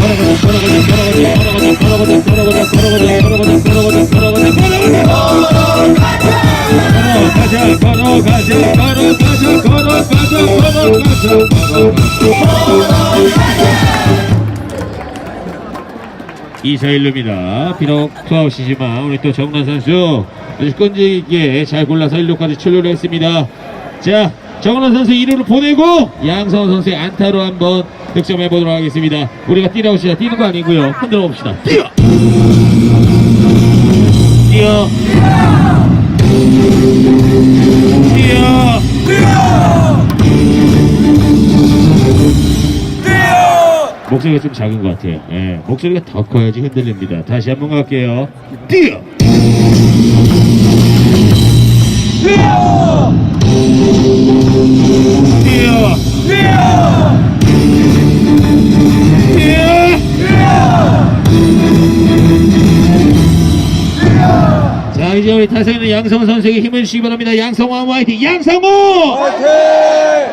걸어가자 걸어가자 걸어가자 걸어가자 걸어가자 걸어가자 이사일루입니다. 비록 투아웃이지만 우리 또 정란 선수 아주 끈질 있게 잘 골라서 1루까지 출루를 했습니다. 자, 정란 선수 2루를 보내고 양성호 선수의 안타로 한번 득점해 보도록 하겠습니다. 우리가 뛰라고 시다 뛰는 거 아니고요. 흔들어 봅시다. 뛰어! 뛰어! 목소리가 좀 작은 것 같아요. 예, 목소리가 더 커야지 흔들립니다. 다시 한번 갈게요. 뛰어! 뛰어! 뛰어! 자 이제 우리 타선의 양성호 선수에게 힘을 주시기 바랍니다. 양성호 화이팅! 양성호! 화이팅!